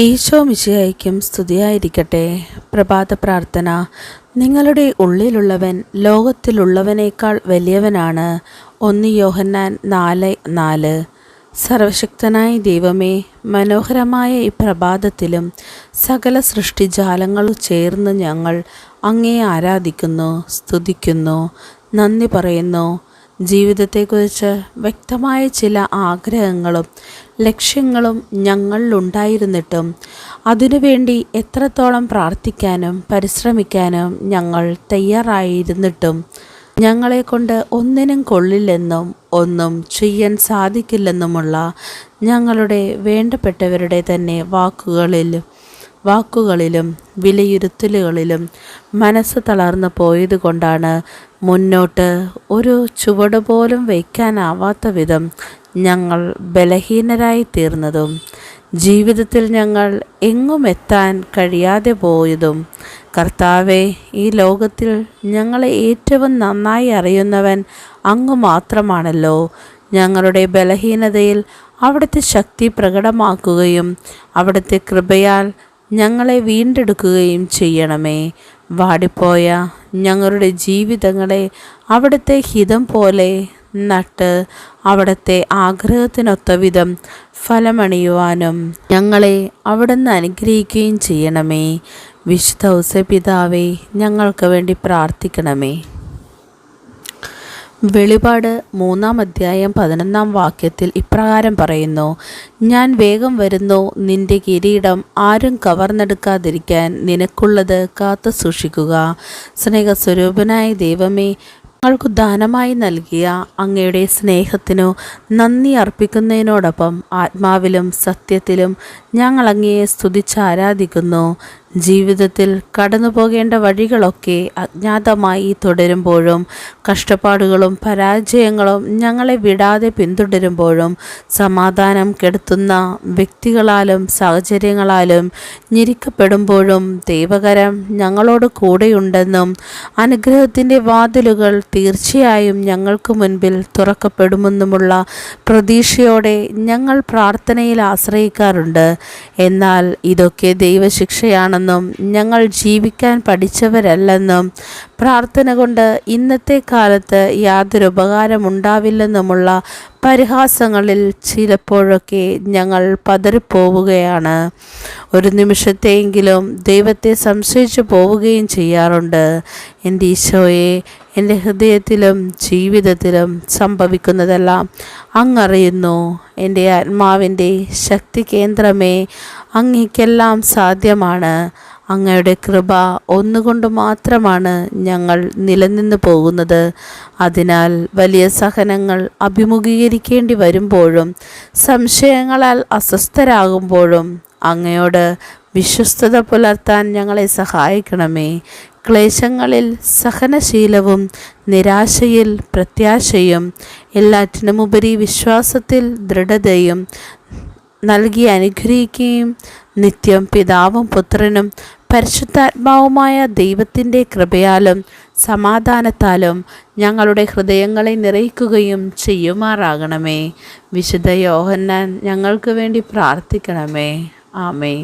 ഈശോ മിശിഹായ്ക്കും സ്തുതിയായിരിക്കട്ടെ. പ്രഭാത പ്രാർത്ഥന. നിങ്ങളുടെ ഉള്ളിലുള്ളവൻ ലോകത്തിലുള്ളവനേക്കാൾ വലിയവനാണ്. ഒന്ന് യോഹന്നാൻ നാല് നാല്. സർവശക്തനായ ദൈവമേ മനോഹരമായ ഈ പ്രഭാതത്തിലും സകല സൃഷ്ടിജാലങ്ങളും ചേർന്ന് ഞങ്ങൾ അങ്ങേ ആരാധിക്കുന്നു സ്തുതിക്കുന്നു നന്ദി പറയുന്നു. ജീവിതത്തെക്കുറിച്ച് വ്യക്തമായ ചില ആഗ്രഹങ്ങളും ലക്ഷ്യങ്ങളും ഞങ്ങളിലുണ്ടായിരുന്നിട്ടും അതിനുവേണ്ടി എത്രത്തോളം പ്രാർത്ഥിക്കാനും പരിശ്രമിക്കാനും ഞങ്ങൾ തയ്യാറായിരുന്നിട്ടും ഞങ്ങളെക്കൊണ്ട് ഒന്നിനും കൊള്ളില്ലെന്നും ഒന്നും ചെയ്യാൻ സാധിക്കില്ലെന്നുമുള്ള ഞങ്ങളുടെ വേണ്ടപ്പെട്ടവരുടെ തന്നെ വാക്കുകളിലും വാക്കുകളിലും വിലയിരുത്തലുകളിലും മനസ്സ് തളർന്നു പോയതുകൊണ്ടാണ് മുന്നോട്ട് ഒരു ചുവട് പോലും വയ്ക്കാനാവാത്ത വിധം ഞങ്ങൾ ബലഹീനരായി തീർന്നതും ജീവിതത്തിൽ ഞങ്ങൾ എങ്ങും എത്താൻ കഴിയാതെ പോയതും. കർത്താവെ ഈ ലോകത്തിൽ ഞങ്ങളെ ഏറ്റവും നന്നായി അറിയുന്നവൻ അങ്ങ് മാത്രമാണല്ലോ ഞങ്ങളുടെ ബലഹീനതയിൽ അവിടുത്തെ ശക്തി പ്രകടമാക്കുകയും അവിടുത്തെ കൃപയാൽ ഞങ്ങളെ വീണ്ടെടുക്കുകയും ചെയ്യണമേ. വാടിപ്പോയ ഞങ്ങളുടെ ജീവിതങ്ങളെ അവിടുത്തെ ഹിതം പോലെ നട്ട് അവിടുത്തെ ആഗ്രഹത്തിനൊത്ത വിധം ഫലമണിയുവാനും ഞങ്ങളെ അവിടുന്ന് അനുഗ്രഹിക്കുകയും ചെയ്യണമേ. വിശുദ്ധ ഔസപിതാവേ ഞങ്ങൾക്ക് വേണ്ടി പ്രാർത്ഥിക്കണമേ. വെളിപാട് മൂന്നാം അധ്യായം പതിനൊന്നാം വാക്യത്തിൽ ഇപ്രകാരം പറയുന്നു ഞാൻ വേഗം വരുന്നു നിന്റെ കിരീടം ആരും കവർന്നെടുക്കാതിരിക്കാൻ നിനക്കുള്ളത് കാത്തു സൂക്ഷിക്കുക. സ്നേഹസ്വരൂപനായ ദൈവമേ ഞങ്ങൾക്ക് ദാനമായി നൽകിയ അങ്ങയുടെ സ്നേഹത്തിനു നന്ദി അർപ്പിക്കുന്നതിനോടൊപ്പം ആത്മാവിലും സത്യത്തിലും ഞങ്ങൾ അങ്ങയെ സ്തുതിച്ച് ആരാധിക്കുന്നു. ജീവിതത്തിൽ കടന്നു പോകേണ്ട വഴികളൊക്കെ അജ്ഞാതമായി തുടരുമ്പോഴും കഷ്ടപ്പാടുകളും പരാജയങ്ങളും ഞങ്ങളെ വിടാതെ പിന്തുടരുമ്പോഴും സമാധാനം കെടുത്തുന്ന വ്യക്തികളാലും സാഹചര്യങ്ങളാലും ഞെരിക്കപ്പെടുമ്പോഴും ദൈവകരം ഞങ്ങളോട് കൂടെയുണ്ടെന്നും അനുഗ്രഹത്തിന്റെ വാതിലുകൾ തീർച്ചയായും ഞങ്ങൾക്ക് മുൻപിൽ തുറക്കപ്പെടുമെന്നുമുള്ള പ്രതീക്ഷയോടെ ഞങ്ങൾ പ്രാർത്ഥനയിൽ ആശ്രയിക്കാറുണ്ട്. എന്നാൽ ഇതൊക്കെ ദൈവശിക്ഷയാണ്. ആണെന്നും ഞങ്ങൾ ജീവിക്കാൻ പഠിച്ചവരല്ലെന്നും പ്രാർത്ഥന കൊണ്ട് ഇന്നത്തെ കാലത്ത് യാതൊരു ഉപകാരമുണ്ടാവില്ലെന്നുമുള്ള പരിഹാസങ്ങളിൽ ചിലപ്പോഴൊക്കെ ഞങ്ങൾ പതറിപ്പോവുകയാണ്. ഒരു നിമിഷത്തെയെങ്കിലും ദൈവത്തെ സംശയിച്ചു പോവുകയും ചെയ്യാറുണ്ട്. എന്റെ ഈശോയെ എന്റെ ഹൃദയത്തിലും ജീവിതത്തിലും സംഭവിക്കുന്നതെല്ലാം അങ്ങറിയുന്നു. എന്റെ ആത്മാവിന്റെ ശക്തി കേന്ദ്രമേ അങ്ങേക്കെല്ലാം സാധ്യമാണ്. അങ്ങയുടെ കൃപ ഒന്നുകൊണ്ട് മാത്രമാണ് ഞങ്ങൾ നിലനിന്ന് പോകുന്നത്. അതിനാൽ വലിയ സഹനങ്ങൾ അഭിമുഖീകരിക്കേണ്ടി വരുമ്പോഴും സംശയങ്ങളാൽ അസ്വസ്ഥരാകുമ്പോഴും അങ്ങയോട് വിശ്വസ്തത പുലർത്താൻ ഞങ്ങളെ സഹായിക്കണമേ. ക്ലേശങ്ങളിൽ സഹനശീലവും നിരാശയിൽ പ്രത്യാശയും എല്ലാറ്റിനുമുപരി വിശ്വാസത്തിൽ ദൃഢതയും നൽകി അനുഗ്രഹിക്കുകയും നിത്യം പിതാവും പുത്രനും പരിശുദ്ധാത്മാവുമായ ദൈവത്തിന്റെ കൃപയാലും സമാധാനത്താലും ഞങ്ങളുടെ ഹൃദയങ്ങളെ നിറയ്ക്കുകയും ചെയ്യുമാറാകണമേ. വിശുദ്ധ യോഹന്നാൻ ഞങ്ങൾക്ക് വേണ്ടി പ്രാർത്ഥിക്കണമേ. ആമേ